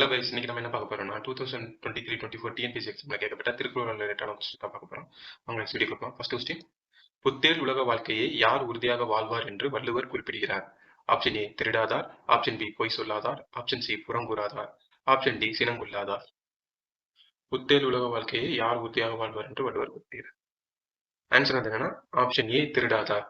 Hello guys இன்னைக்கு நம்ம என்ன பார்க்க போறோம்னா two thousand twenty three twenty four TNPSC எக்ஸாம்ல கேட்கப்பட்ட திருக்குறள் ரிலேட்டான கொஸ்டின் தான் பார்க்க போறோம். அவங்க நெக்ஸ்ட் வீடியோ கொடுப்போம் ஃபர்ஸ்ட் கொஸ்டின் புத்தேர் உலக வாழ்க்கையை யார் உறுதியாக வாழ்வார் என்று வள்ளுவர் குறிப்பிடுகிறார். ஆப்ஷன் ஏ திருடாதார். ஆப்ஷன் பி பொய் சொல்லாதார். ஆப்ஷன் சி புறங்கூறாதார். ஆப்ஷன் டி சினங்குள்ளாதார். புத்தேர் உலக வாழ்க்கையை யார் உறுதியாக வாழ்வார் என்று வள்ளுவர் குறிப்பிடுகிறார். ஆன்சர் வந்து என்னன்னா ஆப்ஷன் ஏ திருடாதார்.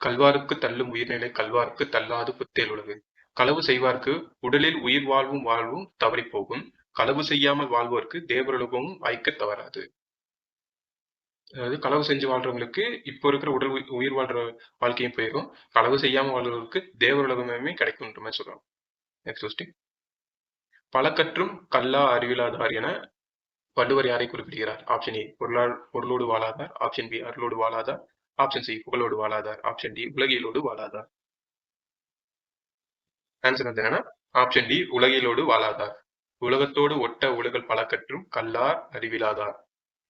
கல்வாருக்கு தள்ளும் உயிர்நிலை கல்வாருக்கு தள்ளாது புத்தேல் உலகு. களவு செய்வார்க்கு உடலில் உயிர் வாழ்வும் வாழ்வும் தவறி போகும். களவு செய்யாமல் வாழ்வோருக்கு தேவரலோகமும் வாய்க்க தவறாது. அதாவது களவு செஞ்சு வாழ்றவங்களுக்கு இப்போ இருக்கிற உடல் உயி- உயிர் வாழ்ற வாழ்க்கையும் போயிடும் களவு செய்யாமல் வாழ்றவங்களுக்கு தேவரலோகமே கிடைக்கும்ன்ற மாதிரி சொல்றாங்க. நெக்ஸ்ட் கொஸ்டின் பலக்கற்றும் கல்லா அறிவிலாதார் என வள்ளுவர் யாரை குறிப்பிடுகிறார்? ஆப்ஷன் ஏ பொருளால் பொருளோடு வாழாதார். ஆப்ஷன் பி அருளோடு வாழாதார். ஆப்ஷன் சி புகழோடு வாழாதார். ஆப்ஷன் டி உலகியலோடு வாழாதார். ஆன்சர் வந்து என்னன்னா ஆப்ஷன் டி உலகிலோடு வாழாதார். உலகத்தோடு ஒட்ட உலகல் பல கற்றும் கல்லார் அறிவிலாதார்.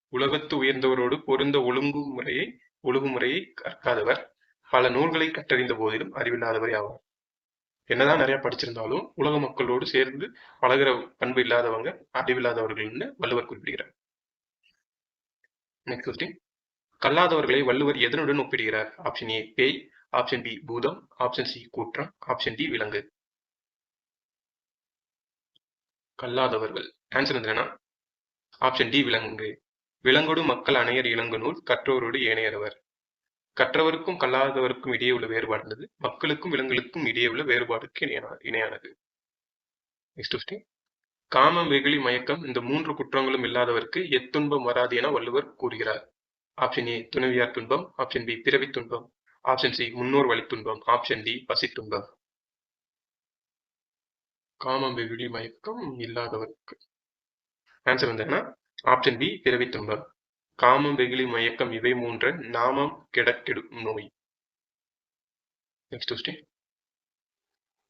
உலகத்து உயர்ந்தவரோடு பொருந்த ஒழுங்கு ஒழுங்குமுறையை ஒழுங்குமுறையை கற்காதவர். பல நூல்களை கற்றறிந்த போதிலும் அறிவில்லாதவர் ஆவார் என்னதான் நிறைய படிச்சிருந்தாலும் உலக மக்களோடு சேர்ந்து பழகுற பண்பு இல்லாதவங்க அறிவில்லாதவர்கள்னு வள்ளுவர் குறிப்பிடுகிறார். நெக்ஸ்ட் கொஸ்டின் கல்லாதவர்களை வள்ளுவர் எதனுடன் ஒப்பிடுகிறார்? ஆப்ஷன் ஏ பேய். ஆப்ஷன் பி பூதம். ஆப்ஷன் சி கூற்றம். ஆப்ஷன் டி விலங்கு. கல்லாதவர்கள். ஆன்சர் வந்து என்னன்னா ஆப்ஷன் டி விலங்கு. விலங்கோடு மக்கள் அணையர் இலங்கு நூல் கற்றோரோடு ஏனையரவர். கற்றவருக்கும் கல்லாதவருக்கும் இடையே உள்ள வேறுபாடானது மக்களுக்கும் விலங்குகளுக்கும் இடையே உள்ள வேறுபாடுக்கு இணையான- இணையானது. நெக்ஸ்ட் கொஸ்டின் காமம் வெகுளி மயக்கம் இந்த மூன்று குற்றங்களும் இல்லாதவருக்கு எத்துன்பம் வராது என வள்ளுவர் கூறுகிறார். ஆப்ஷன் ஏ துணைவியார் துன்பம். ஆப்ஷன் பி பிறவி துன்பம். ஆப்ஷன் சி முன்னோர் வழி துன்பம். ஆப்ஷன் டி பசி துன்பம். காமம் விழி மயக்கம் இல்லாதவருக்கு. ஆன்சர் வந்து என்ன? ஆப்ஷன் பி பிறவி துன்பம் காமம் வெகுளி மயக்கம் இவை மூன்று நாமம் கிடக்கெடும் நோய். நெக்ஸ்ட் கொஸ்டின்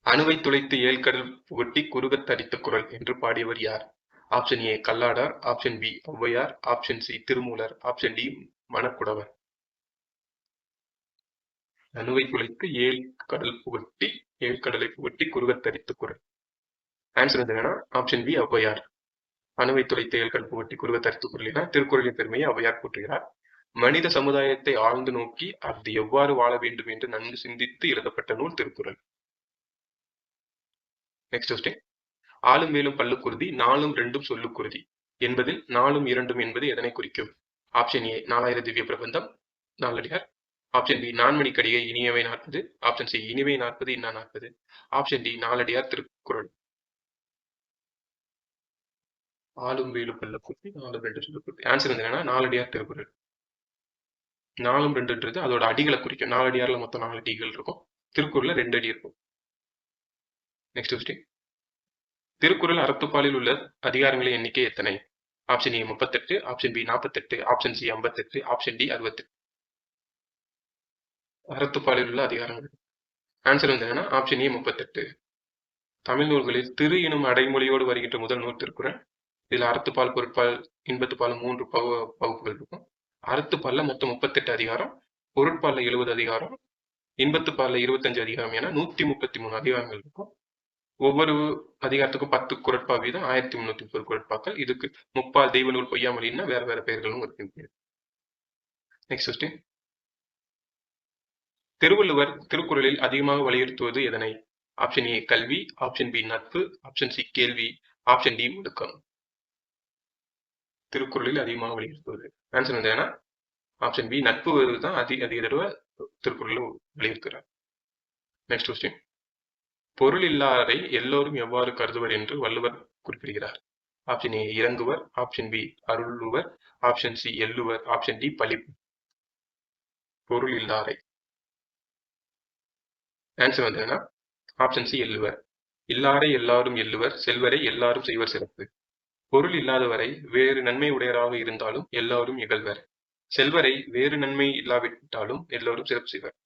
அணுவை துளைத்து ஏழ்கடல் புகட்டி குறுகத் தரித்த குரல் என்று பாடியவர் யார்? Option A Kalladar. Option B Avvaiyar. Option C Thirumoolar. Option D Manakkudavar. அணுவை துளைத்து ஏழ் கடல் புகட்டி ஏழ்கடலை புகட்டி குறுகத் தரித்த குரல். ஆன்சர் வந்து என்னன்னா ஆப்ஷன் பி ஔவையார். அணுவை துளைத்த ஏழ்கடல் புகட்டி குருவ தரித்த குரல் திருக்குறளின் பெருமையை ஔவையார் கூற்றுகிறார் மனித சமுதாயத்தை ஆழ்ந்து நோக்கி அது எவ்வாறு வாழ வேண்டும் என்று நன்கு சிந்தித்து எழுதப்பட்ட நூல் திருக்குறள். நெக்ஸ்ட் கொஸ்டின் ஆளும் வேலும் பல்லுக்குருதி நாலும் ரெண்டும் சொல்லுக்குருதி என்பதில் நாலும் இரண்டும் என்பது எதனை குறிக்கும்? Option A Nalayira Divya Prabandham. Naladiyar. Option B Nanmani Kadigai Iniyavai Narpathu. Option C Iniyavai Narpathu Inna Narpathu. Option D Naladiyar Thirukkural. ஆளும் வேலும் பல்லுக்குருதி நாலும் ரெண்டு சொல்லுக்குருதி ஆன்சர் வந்து என்னன்னா நாலடியார் திருக்குறள். நாலும் ரெண்டுன்றது அதோட அடிகளை குறிக்கும். நாலடியாரில் மொத்தம் நாலு அடிகள் இருக்கும். திருக்குறள்ல ரெண்டு அடி இருக்கும். நெக்ஸ்ட் கொஸ்டின் திருக்குறள் அறத்துப்பாலில் உள்ள அதிகாரங்களின் எண்ணிக்கை எத்தனை? ஆப்ஷன் ஏ முப்பத்தெட்டு ஆப்ஷன் பி நாற்பத்தெட்டு ஆப்ஷன் சி ஐம்பத்தெட்டு ஆப்ஷன் டி அறுபத்தெட்டு. அறத்துப்பாலில் உள்ள அதிகாரங்கள். ஆன்சர் வந்து என்னன்னா ஆப்ஷன் ஏ முப்பத்தெட்டு. தமிழ் நூல்களில் திரு எனும் அடைமொழியோடு வருகின்ற முதல் நூல் திருக்குறள். இதுல அறத்துப்பால் பொருட்பால் இன்பத்துப்பால் மூன்று பகு வகுப்புகள் இருக்கும். அறத்துப்பால்ல மொத்தம் முப்பத்தெட்டு அதிகாரம் பொருட்பாலில் எழுபது அதிகாரம் இன்பத்துப்பாலில் இருபத்தஞ்சு அதிகாரம் என நூத்தி முப்பத்தி மூணு அதிகாரங்கள் இருக்கும். ஒவ்வொரு அதிகாரத்துக்கும் பத்து குரட்பா வீதம் ஆயிரத்தி முன்னூத்தி முப்பது குரட்பாக்கள். இதுக்கு முப்பால் தெய்வ நூல் பொய்யாமொழின்னா வேற வேற பெயர்களும் இருக்கின்றது நெக்ஸ்ட் கொஸ்டின் திருவள்ளுவர் திருக்குறளில் அதிகமாக வலியுறுத்துவது எதனை? ஆப்ஷன் ஏ கல்வி. ஆப்ஷன் பி நட்பு. ஆப்ஷன் சி கேள்வி. ஆப்ஷன் டி முடுக்கம். திருக்குறளில் அதிகமாக வலியுறுத்துவது ஆன்சர் வந்து ஏன்னா ஆப்ஷன் பி நட்பு தான் அதிக அதிக தடவை திருக்குறளில் வலியுறுத்துகிறார் நெக்ஸ்ட் கொஸ்டின் பொருள் இல்லாரை எல்லோரும் எவ்வாறு கருதுவர் என்று வள்ளுவர் குறிப்பிடுகிறார். ஆப்ஷன் ஏ இறங்குவர். ஆப்ஷன் பி அருளுவர். ஆப்ஷன் சி எள்ளுவர். ஆப்ஷன் டி பழிப்பு பொருள் இல்லாரை ஆன்சர் வந்து ஆப்ஷன் சி எள்ளுவர். இல்லாரை எல்லாரும் எள்ளுவர். செல்வரை எல்லாரும் செய்வர் சிறப்பு. பொருள் இல்லாதவரை வேறு நன்மை உடையராக இருந்தாலும் எல்லாரும் இகழ்வர். செல்வரை வேறு நன்மை இல்லாவிட்டாலும் எல்லோரும் சிறப்பு செய்வர்.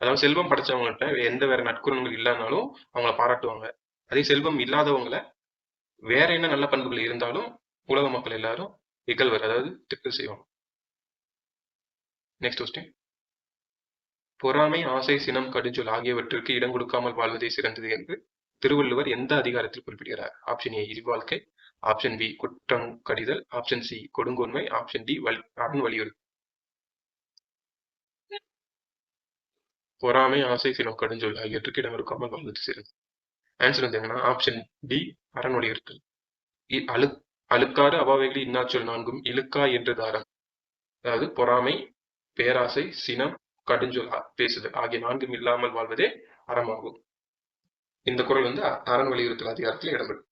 அதாவது செல்வம் படைச்சவங்கள்ட்ட எந்த வேற நற்குணங்கள் இல்லைனாலும் அவங்கள பாராட்டுவாங்க. அதே செல்வம் இல்லாதவங்கள வேற என்ன நல்ல பண்புகள் இருந்தாலும் உலக மக்கள் எல்லாரும் இகழ்வர் அதாவது திட்டு செய்வாங்க. நெக்ஸ்ட் கொஸ்டின் பொறாமை ஆசை சினம் கடுஞ்சொல் ஆகியவற்றிற்கு இடம் கொடுக்காமல் வாழ்வதே சிறந்தது என்று திருவள்ளுவர் எந்த அதிகாரத்தில் குறிப்பிடுகிறார்? ஆப்ஷன் ஏ இல்வாழ்க்கை. ஆப்ஷன் பி குற்றம் கடிதல். ஆப்ஷன் சி கொடுங்கோன்மை. ஆப்ஷன் டி வல் அரண் வலியுறுத்தல் பொறாமை ஆசை சினம் கடுஞ்சொல் ஆகியவற்றுக்கு இடமிருக்காமல் வாழ்வது சிறந்த ஆன்சர் வந்து என்னன்னா ஆப்ஷன் டி அரண் வலியுறுத்தல். இ- அழு அழுக்காறு அபாவைகளில் இன்னாச்சொல் நான்கும் இழுக்கா என்ற தாரம். அதாவது பொறாமை பேராசை சினம் கடுஞ்சொல் பேசுதல் ஆகிய நான்கும் இல்லாமல் வாழ்வதே அறமாகும். இந்த குரல் வந்து அரண் வலியுறுத்தல் அதிகாரத்தில் இடம்பெறும்.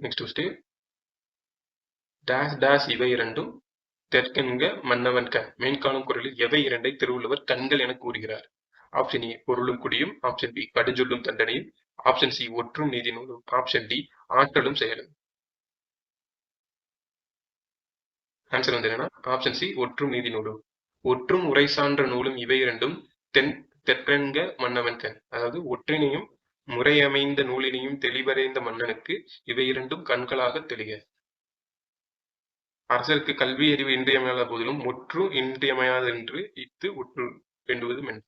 நெக்ஸ்ட் கொஸ்டின் டேஸ் டேஸ் இவை இரண்டும் தெற்கென்க மன்னவன்க மேன்காலம் குரலில் எவை இரண்டை திருவள்ளுவர் கண்கள் என கூறுகிறார்? ஆப்ஷன் ஏ பொருளும் குடியும். ஆப்ஷன் பி கடுஞ்சொல்லும் தண்டனையும். ஆப்ஷன் சி ஒற்றும் நீதி நூலும். ஆப்ஷன் டி ஆற்றலும் செயலும். ஆன்சர் வந்து என்னன்னா ஆப்ஷன் சி ஒற்றும் நீதி நூலும். ஒற்றும் உரை சான்ற நூலும் இவை இரண்டும் தென் தெற்கென்க மன்னவன் கண் அதாவது ஒற்றினையும் முறையமைந்த நூலினையும் தெளிவடைந்த மன்னனுக்கு இவை இரண்டும் கண்களாக தெளிக. அரசருக்கு கல்வி அறிவு இன்றியமையாத போதிலும் ஒற்று இன்றியமையாது என்று இத்து ஒற்று வேண்டுவது மென்.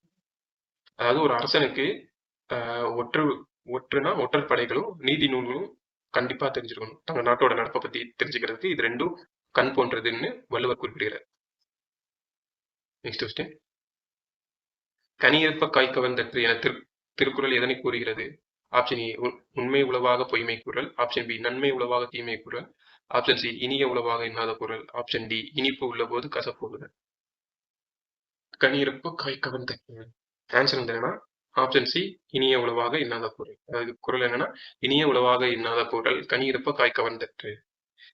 அதாவது ஒரு அரசனுக்கு ஆஹ், ஒற்று ஒற்றுனா ஒற்றர் படைகளும் நீதி நூல்களும் கண்டிப்பா தெரிஞ்சிருக்கணும். தங்க நாட்டோட நடப்பை பத்தி தெரிஞ்சுக்கிறதுக்கு இது ரெண்டும் கண் போன்றதுன்னு வள்ளுவர் குறிப்பிடுகிறார். நெக்ஸ்ட் கொஸ்டின் கனியற்ப காய் கவர்ந்தற்று என திரு திருக்குறள் எதனை கூறுகிறது? ஆப்ஷன் ஏ உண்மை உளவாக பொய்மை குரல். ஆப்ஷன் பி நன்மை உளவாக தீமை குரல். ஆப்ஷன் சி இனிய உளவாக இல்லாத குரல். ஆப்ஷன் டி இனிப்பு உள்ள போது கசப்போகுதல் உள்ளது. கனியிருப்பு காய் கவர்ந்த ஆன்சர் வந்து என்னன்னா ஆப்ஷன் சி இனிய உளவாக இல்லாத குரல். அதாவது குரல் என்னன்னா இனிய உளவாக இல்லாத குரல். கனியிருப்ப காய் கவர்ந்தற்று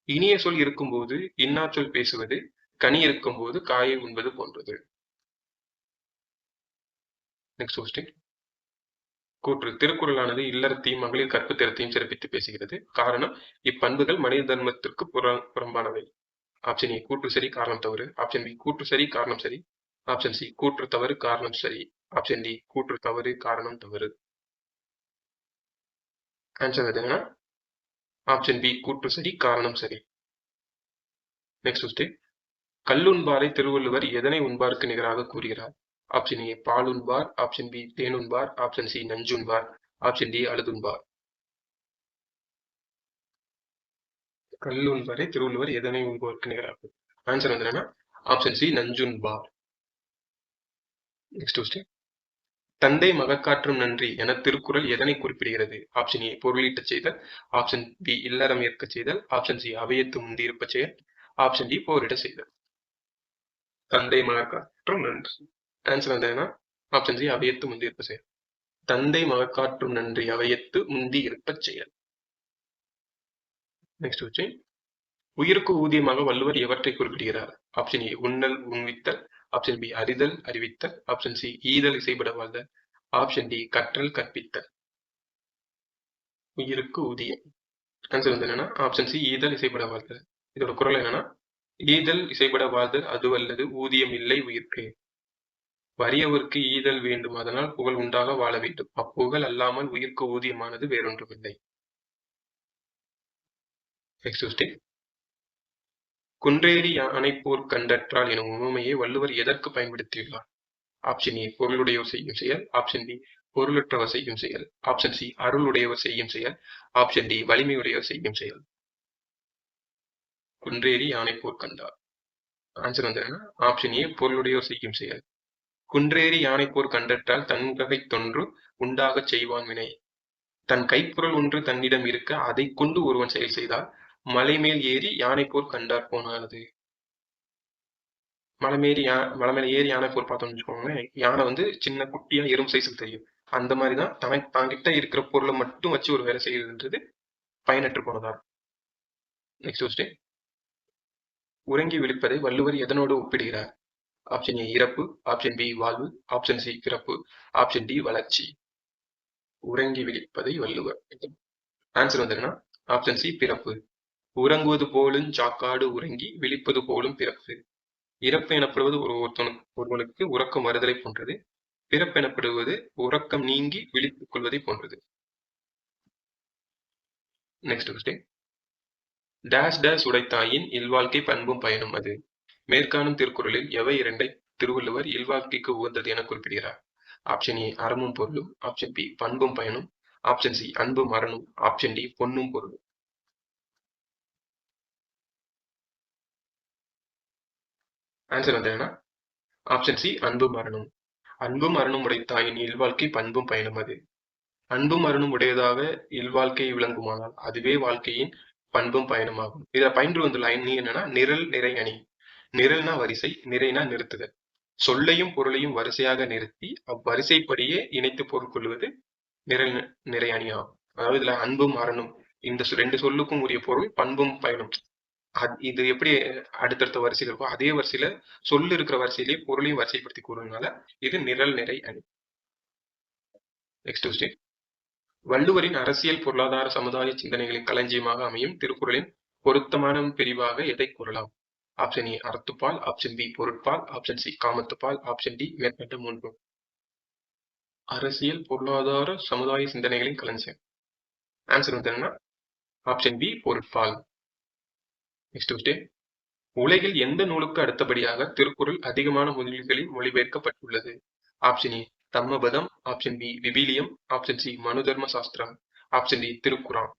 இனிய சொல் இருக்கும்போது இன்னா சொல் பேசுவது கனி இருக்கும்போது காயை உண்பது போன்றது. நெக்ஸ்ட் கொஸ்டின் கூற்று. திருக்குறளானது இல்லறத்தையும் மகளிர் கற்பு திறத்தையும் சிறப்பித்து பேசுகிறது. காரணம் இப்பண்புகள் மனித தர்மத்திற்கு புற புறம்பானவை. ஆப்ஷன் ஏ கூற்று சரி காரணம் தவறு. ஆப்ஷன் பி கூற்று சரி காரணம் சரி. ஆப்ஷன் சி கூற்று தவறு காரணம் சரி. ஆப்ஷன் டி கூற்று தவறு காரணம் தவறு. ஆன்சர் என்னன்னா ஆப்ஷன் பி கூற்று சரி காரணம் சரி. நெக்ஸ்ட் கல்லுண்பாரை திருவள்ளுவர் எதனை உண்பாருக்கு நிகராக கூறுகிறார்? ஆப்ஷன் ஏ பாலுண்பார் ஆப்ஷன் பி தேனுண்பார் ஆப்ஷன் சி நஞ்சுண்பார் ஆப்ஷன் டி அழுதுண்பார் கல்லுண்பாரை திருவள்ளுவர் எதனை உண்பவருக்கு நிகராக ஆன்சர் வந்து என்னன்னா ஆப்ஷன் சி நஞ்சுண்பார் நெக்ஸ்ட் கொஸ்டின் தந்தை மகக்காற்றும் நன்றி என திருக்குறள் எதனை குறிப்பிடுகிறது? ஆப்ஷன் ஏ பொருளீட்டச் செய்தல். ஆப்ஷன் பி இல்லறம் ஏற்க செய்தல். ஆப்ஷன் சி அவையத்து முந்தியிருப்பச் செயல். ஆப்ஷன் டி போரிட செய்தல். தந்தை மகக்காற்றும் நன்றி. ஆன்சர் வந்து ஆப்ஷன் சி அவையத்து முந்தி இருப்ப செயல். தந்தை மகக்காற்றும் நன்றி அவையத்து முந்தி இருப்ப செயல். நெக்ஸ்ட் வச்சு உயிருக்கு ஊதியமாக வள்ளுவர் எவற்றை குறிப்பிடுகிறார்? ஆப்ஷன் ஏ உண்ணல் உண்வித்தல். ஆப்ஷன் பி அறிதல் அறிவித்தல். ஆப்ஷன் சி ஈதல் இசைப்பட வாழ்தல். ஆப்ஷன் டி கற்றல் கற்பித்தல். உயிருக்கு ஊதியம். ஆன்சர் வந்து என்னன்னா ஆப்ஷன் சி ஈதல் இசைப்பட வாழ்தல். இதோட குரல் என்னன்னா ஈதல் இசைப்பட வாழ்தல் அதுவல்லது ஊதியம் இல்லை உயிர்க்கு. வறியவர்க்கு ஈதல் வேண்டும். அதனால் புகழ் உண்டாக வாழ வேண்டும். அப்புகழ் அல்லாமல் உயிர்க்கு ஊதியமானது வேறொன்றுமில்லை. குன்றேறி அணைப்போர் கண்டற்றால் எனும் உண்மையை வள்ளுவர் எதற்கு பயன்படுத்தியுள்ளார்? ஆப்ஷன் ஏ பொருளுடையோர் செய்யும் செயல். ஆப்ஷன் பி பொருளற்றவர் செய்யும் செயல். ஆப்ஷன் சி அருளுடையவர் செய்யும் செயல். ஆப்ஷன் டி வலிமையுடையவர் செய்யும் செயல். குன்றேறி யானைப்போர் கண்டார். ஆன்சர் வந்து ஆப்ஷன் ஏ பொருளுடையோர் செய்யும் செயல். குன்றேறி யானைப்போர் கண்டற்றால் தன்ககை தொன்று உண்டாகச் செய்வான் வினை. தன் கைப்பொருள் ஒன்று தன்னிடம் இருக்க அதை கொண்டு ஒருவன் செயல் செய்தால் மலை மேல் ஏறி யானை போர் கண்டார் போனானது மலை மேறி யா மலை மேல ஏறி யானை போர் பார்த்தோம்னு வச்சுக்கோங்களேன் யானை வந்து சின்ன குட்டியா எறும் சைஸில் தெரியும். அந்த மாதிரி தான் தன் தாங்கிட்ட இருக்கிற பொருளை மட்டும் வச்சு ஒரு வேலை செய்யறதுன்றது பயனற்று போனதா. நெக்ஸ்ட் உறங்கி விழிப்பதை வள்ளுவர் எதனோடு ஒப்பிடுகிறார்? ஆப்ஷன் ஏ இறப்பு. ஆப்ஷன் பி வாழ்வு. ஆப்ஷன் சி பிறப்பு. ஆப்ஷன் டி வளர்ச்சி. உறங்கி விழிப்பதை வள்ளுவர். ஆன்சர் வந்து ஆப்ஷன் சி பிறப்பு. உறங்குவது போலும் சாக்காடு உறங்கி விழிப்பது போலும் பிறப்பு. இறப்பு எனப்படுவது ஒரு ஒருத்தனுக்கு ஒருவனுக்கு உறக்கம் வருதலை போன்றது. பிறப்பு எனப்படுவது உறக்கம் நீங்கி விழித்துக் கொள்வதை போன்றது. நெக்ஸ்ட் கொஸ்டின் டேஷ் டேஷ் உடைத்தாயின் இல்வாழ்க்கை பண்பும் பயனும் அது. மேற்காணும் திருக்குறளில் எவை இரண்டை திருவள்ளுவர் இல்வாழ்க்கைக்கு உகந்தது என குறிப்பிடுகிறார்? ஆப்ஷன் ஏ அறமும் பொருளும். ஆப்ஷன் பி பண்பும் பயனும். ஆப்ஷன் சி அன்பும் மரணும் ஆப்ஷன் டி பொன்னும் பொருளும். ஆன்சர் வந்து என்ன ஆப்ஷன் சி அன்பும் மரணம் அன்பும் மரணம் உடைத்தாயின் இல்வாழ்க்கை பண்பும் பயனும் அது. அன்பும் மரணம் உடையதாக இல்வாழ்க்கை விளங்குமானால் அதுவே வாழ்க்கையின் பண்பும் பயணமாகும் இதை பயின்று வந்துள்ள அணி என்னன்னா நிரல் நிறை அணி. நிரல்னா வரிசை நிறைனா நிறுத்துதல். சொல்லையும் பொருளையும் வரிசையாக நிறுத்தி அவ்வரிசைப்படியே இணைத்து பொருள் கொள்வது நிரல் நிறை அணியாகும். அதாவது இதுல அன்பும் மரணும் இந்த ரெண்டு சொல்லுக்கும் உரிய பொருள் பண்பும் பயனும். இது எப்படி அடுத்தடுத்த வரிசையில் இருக்கோ அதே வரிசையில சொல்லு இருக்கிற வரிசையிலேயே பொருளையும் வரிசைப்படுத்தி கூறுறதுனால இது நிரல் நிறை அணி. நெக்ஸ்ட் கொஸ்டின் வள்ளுவரின் அரசியல் பொருளாதார சமுதாய சிந்தனைகளின் களஞ்சியமாக அமையும் திருக்குறளின் பொருத்தமான பிரிவாக எதை கூறலாம்? Option A Arathuppal. Option B Porutpal. Option C Kamathuppal. Option D மேற்கண்ட மூன்று அரசியல் பொருளாதார சமுதாய சிந்தனைகளின் கலைஞர் ஆன்சர் வந்து என்னன்னா ஆப்ஷன் பி பொருட்பால். நெக்ஸ்ட் கொஸ்டின் உலகில் எந்த நூலுக்கு அடுத்தபடியாக திருக்குறள் அதிகமான மொழிகளில் மொழிபெயர்க்கப்பட்டுள்ளது? Option A Dhammapada. Option B விபிலியம். Option C Manudharma Shastra. Option D திருக்குறான்.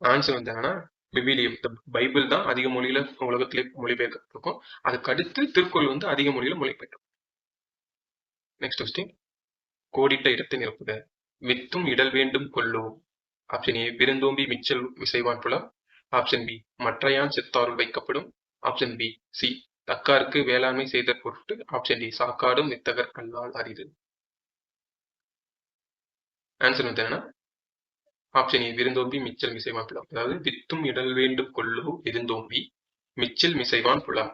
ஆன்சர் வந்து என்னன்னா விவிலியம் இந்த பைபிள் தான் அதிக மொழியில உலகத்திலே மொழிபெயர்க்கப்பட்டிருக்கும். அதுக்கு அடுத்து திருக்குறள் வந்து அதிக மொழியில மொழிபெயர்க்கும் நெக்ஸ்ட் கொஸ்டின் கோடிட்ட இடத்தை நிரப்புக. வித்தும் இடல் வேண்டும் கொள்ளோ. ஆப்ஷன் ஏ விருந்தோம்பி மிச்சல் விசைவான் புலம். ஆப்ஷன் பி மற்றையான் சித்தாருள் வைக்கப்படும். ஆப்ஷன் பி சி தக்காருக்கு வேளாண்மை செய்த பொருட்டு. ஆப்ஷன் டி சாக்காடும் வித்தகர் கல்லால் அறிது ஆன்சர் வந்து என்னன்னா ஆப்ஷன் ஏ விருந்தோம்பி மிச்சல் மிசைவான் புலம். அதாவது வித்தும் இடல் வேண்டும் கொள்ளு விருந்தோம்பி மிச்சல் மிசைவான் புலம்.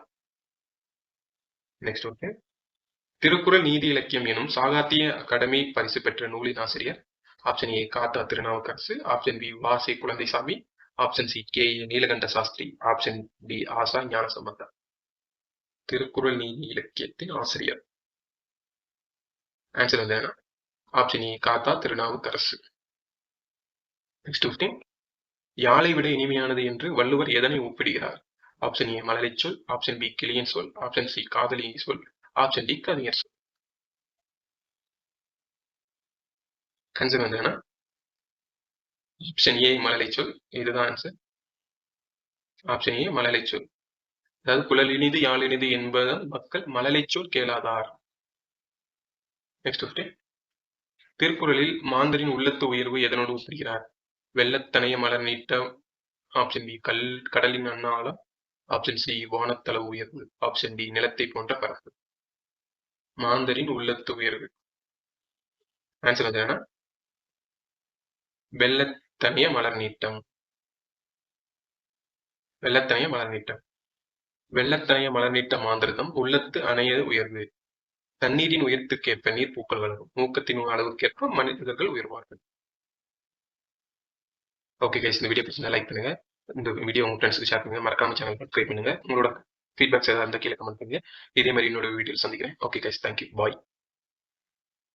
நெக்ஸ்ட் ஓகே திருக்குறள் நீதி இலக்கியம் எனும் சாகாத்திய அகாடமி பரிசு பெற்ற நூலின் ஆசிரியர் ஆப்ஷன் ஏ காத்தா Thirunavukkarasu option B வாசே Kulandaisamy option C K Neelakanta Sastri option D ஆசா ஞானசம்பந்தா. திருக்குறள் நீதி இலக்கியத்தின் ஆசிரியர். ஆன்சர் வந்து ஆப்ஷன் ஏ காத்தா திருநாவுக்கரசு. நெக்ஸ்ட் ஃபிஃப்டீன் யாழை விட இனிமையானது என்று வள்ளுவர் எதனை ஒப்பிடுகிறார்? ஆப்ஷன் ஏ மலரை சொல். ஆப்ஷன் பி கிளியன் சொல். ஆப்ஷன் சி காதலி சொல். ஆப்ஷன் டி கவிஞர் சொல். ஆன்சர் வந்து ஆப்ஷன் ஏ மலரை சொல். இதுதான் ஆன்சர் ஆப்ஷன் ஏ மலரை சொல். அதாவது குழல் இனிது யாழ் இனிது என்பதால் மக்கள் மலலை சொல் கேளாதார். நெக்ஸ்ட் கொஸ்டின் திருக்குறளில் மாந்தரின் உள்ளத்து உயர்வு எதனோடு ஒப்பிடுகிறார்? வெள்ளத்தனைய மலர் நீட்ட ஆப்ஷன் பி கல் கடலின் அண்ணாலம் ஆப்ஷன் சி வானத்தள உயர்வு ஆப்ஷன் டி நிலத்தை போன்ற பரப்பு. மாந்தரின் உள்ளத்து உயர்வு. ஆன்சர் வந்து என்ன வெள்ளத்தனைய மலர் நீட்டம். வெள்ளத்தனைய மலர் நீட்டம். வெள்ளத்தனைய மலர் நீட்ட மாந்திரதம் உள்ளத்து அணைய உயர்வு. தண்ணீரின் உயரத்துக்கேற்ப நீர் பூக்கள் வளரும் ஊக்கத்தின் அளவுக்கேற்ப மனிதர்கள் உயர்வார்கள். ஓகே கைஸ் இந்த வீடியோ பிடிச்சிருந்தா லைக் பண்ணுங்க. இந்த வீடியோ உங்க ஃப்ரெண்ட்ஸ்க்கு ஷேர் பண்ணுங்க. மறக்காம சேனல் சப்ஸ்கிரைப் பண்ணுங்க. உங்களோட ஃபீட்பேக்ஸ் ஏதாவது இருந்தால் கீழே கமெண்ட் பண்ணுங்க. இதே மாதிரி இன்னொரு வீடியோ சந்திக்கிறேன். Okay guys thank you bye